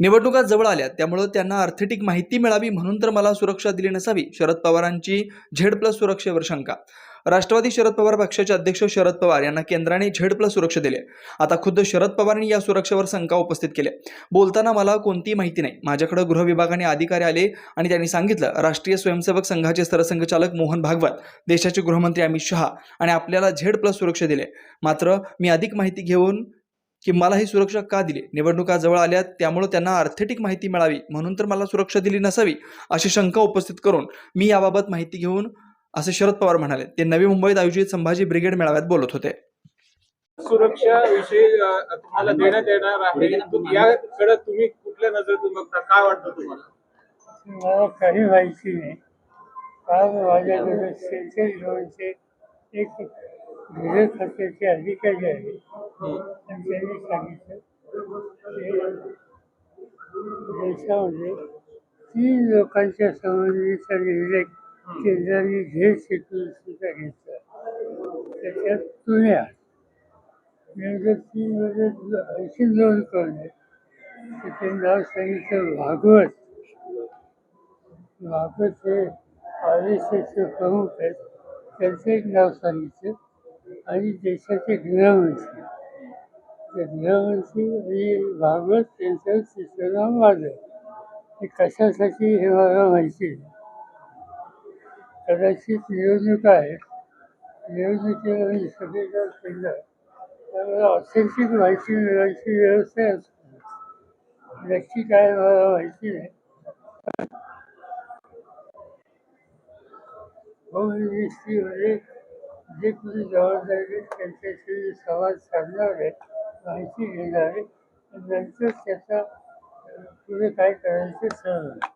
निवडणुका जवळ आल्या. त्यामुळं त्यांना आर्थिक माहिती मिळावी म्हणून तर मला सुरक्षा दिली नसावी. शरद पवारांची झेड प्लस सुरक्षेवर शंका. राष्ट्रवादी शरद पवार पक्षाचे अध्यक्ष शरद पवार यांना केंद्राने झेड प्लस सुरक्षा दिली. आता खुद्द शरद पवारांनी या सुरक्षेवर शंका उपस्थित केल्या. बोलताना मला कोणतीही माहिती नाही. माझ्याकडे गृह विभागाने अधिकारी आले आणि त्यांनी सांगितलं राष्ट्रीय स्वयंसेवक संघाचे सरसंघचालक मोहन भागवत देशाचे गृहमंत्री अमित शहा आणि आपल्याला झेड प्लस सुरक्षा दिले. मात्र मी अधिक माहिती घेऊन की मला ही सुरक्षा का दिली? निवडणुका जवळ आल्या त्यामुळे त्यांना आर्थिक माहिती मिळावी म्हणून तर मला सुरक्षा दिली नसावी अशी शंका उपस्थित करून मी याबाबत माहिती घेऊन असे शरद पवार म्हणाले. ते नवी मुंबईत आयोजित संभाजी ब्रिगेड मेळाव्यात बोलत होते. सुरक्षा विषयी तुम्हाला देण्यात येणार आहे. याकडे तुम्ही कुठल्या नजरेतून बघता? काय वाटतं तुम्हाला? मला काही माहिती नाही. काल माझ्याकडे सेंट्रल झोनचे एक गृह खात्याचे अधिकारी आहे आणि त्यांनी सांगितलं देशामध्ये तीन लोकांच्या संबंधीचा निर्णय केंद्राने झेड सिक्युरिटीचा घेतला. त्याच्यात तुम्ही नेमकं तीनमध्ये आणखी दोन करणे त्याचे नाव सांगितलं भागवत. भागवत हे आर एस एसचे प्रमुख आहेत. त्यांचं एक नाव सांगितलं. आणि देशाचे गृहमंत्री. ते आणि भागवत त्यांचं तिसरं नाव ते कशासाठी हे मला माहिती कदाचित निवडणूक आहे. निवडणुकीला मी सगळीकडे केलं त्यामुळे मला ऑथेंटिक माहिती मिळायची व्यवस्था असते नक्की काय मला माहिती नाही. होम मिनिस्ट्रीमध्ये जे कोणी जबाबदारी त्यांच्याशी संवाद साधणार आहे माहिती घेणार आहे आणि नंतर त्याचा पुढे काय करायचं ठरवलं